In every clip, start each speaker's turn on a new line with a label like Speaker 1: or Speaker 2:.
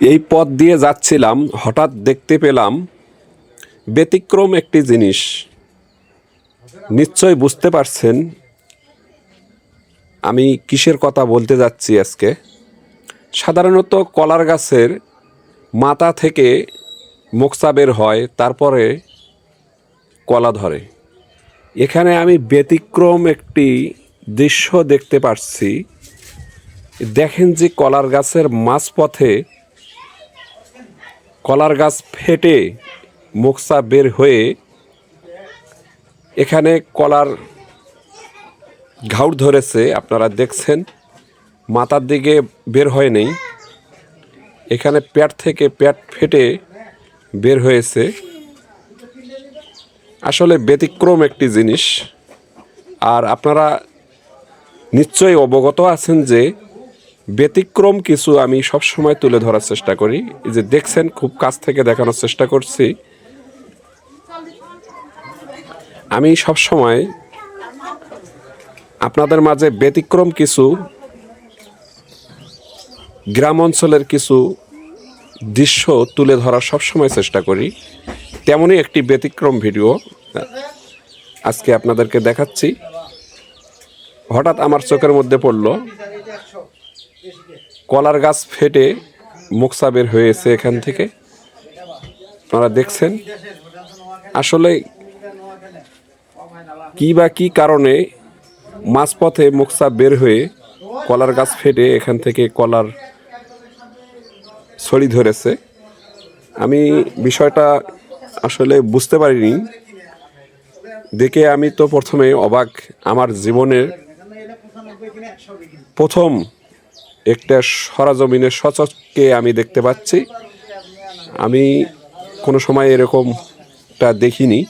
Speaker 1: এই পথ দিয়ে যাচ্ছিলাম, হঠাৎ দেখতে পেলাম ব্যতিক্রম একটি জিনিস। নিশ্চয় বুঝতে পারছেন আমি কিসের কথা বলতে যাচ্ছি আজকে? সাধারণত কলার গাছের মাথা থেকে মোকসা বের হয়, তারপরে কলা ধরে। এখানে আমি ব্যতিক্রম একটি দৃশ্য দেখতে পাচ্ছি দেখেন যে কলার গাছের মাঝপথে কলার গাছ ফেটে মুখসা বের হয়ে এখানে কলার ঘাউট ধরেছে, আপনারা দেখছেন। মাথার দিকে বের হয় নেই। এখানে প্যাট থেকে প্যাট ফেটে বের হয়েছে। আসলে ব্যতিক্রম একটি জিনিস। আর আপনারা নিশ্চয়ই অবগত আছেন যে ব্যতিক্রম কিছু আমি সব সময় তুলে ধরার চেষ্টা করি। যে দেখছেন, খুব কাছ থেকে দেখানোর চেষ্টা করছি। আমি সব সময় আপনাদের মাঝে ব্যতিক্রম কিছু, গ্রাম অঞ্চলের কিছু দৃশ্য তুলে ধরার সবসময় চেষ্টা করি। তেমনই একটি ব্যতিক্রম ভিডিও আজকে আপনাদেরকে দেখাচ্ছি। হঠাৎ আমার চোখের মধ্যে পড়ল কলার গাছ ফেটে মুখসা বের হয়েছে এখান থেকে। আপনারা দেখছেন। আসলে কি বা কি কারণে মাঝপথে মুখসা বের হয়ে কলার গাছ ফেটে এখান থেকে কলার ছড়ি ধরেছে। আমি বিষয়টা আসলে বুঝতে পারিনি। দেখে আমি তো প্রথমে অবাক। আমার জীবনের প্রথম একটা সরাজমিনের সচককে আমি দেখতে পাচ্ছি। আমি কোনো সময় এরকমটা দেখিনি।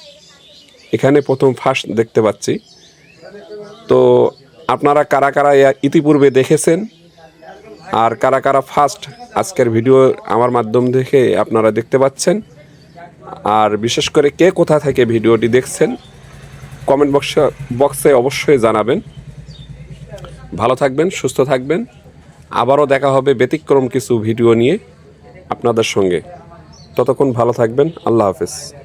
Speaker 1: এখানে প্রথম ফার্স্ট দেখতে পাচ্ছি। তো আপনারা কারা কারা ইতিপূর্বে দেখেছেন? আর কারা কারা ফার্স্ট আজকের ভিডিও আমার মাধ্যম দেখে আপনারা দেখতে পাচ্ছেন? আর বিশেষ করে কে কোথা থেকে ভিডিওটি দেখছেন? কমেন্ট বক্সে বক্সে অবশ্যই জানাবেন। ভালো থাকবেন, সুস্থ থাকবেন। আবারও দেখা হবে ব্যতিক্রম কিছু ভিডিও নিয়ে আপনাদের সঙ্গে। ততক্ষণ ভালো থাকবেন। আল্লাহ হাফেজ।